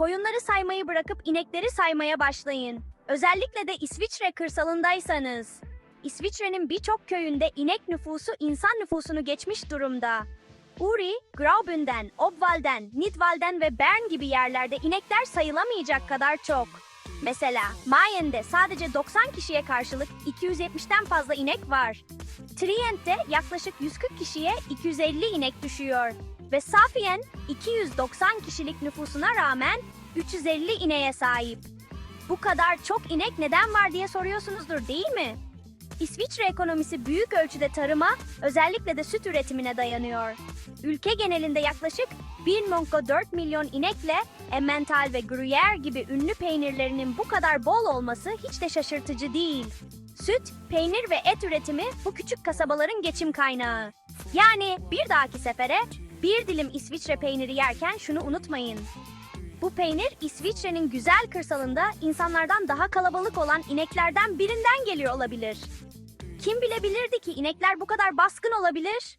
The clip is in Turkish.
koyunları saymayı bırakıp inekleri saymaya başlayın. Özellikle de İsviçre kırsalındaysanız. İsviçre'nin birçok köyünde inek nüfusu insan nüfusunu geçmiş durumda. Uri, Graubünden, Obwalden, Nidwalden ve Bern gibi yerlerde inekler sayılamayacak kadar çok. Mesela Mayen'de sadece 90 kişiye karşılık 270'ten fazla inek var. Trient'te yaklaşık 140 kişiye 250 inek düşüyor. Ve Safien 290 kişilik nüfusuna rağmen 350 ineğe sahip. Bu kadar çok inek neden var diye soruyorsunuzdur değil mi? İsviçre ekonomisi büyük ölçüde tarıma, özellikle de süt üretimine dayanıyor. Ülke genelinde yaklaşık 1.4 milyon inekle Emmental ve Gruyère gibi ünlü peynirlerinin bu kadar bol olması hiç de şaşırtıcı değil. Süt, peynir ve et üretimi bu küçük kasabaların geçim kaynağı. Yani bir dahaki sefere bir dilim İsviçre peyniri yerken şunu unutmayın. Bu peynir İsviçre'nin güzel kırsalında insanlardan daha kalabalık olan ineklerden birinden geliyor olabilir. Kim bilebilirdi ki inekler bu kadar baskın olabilir?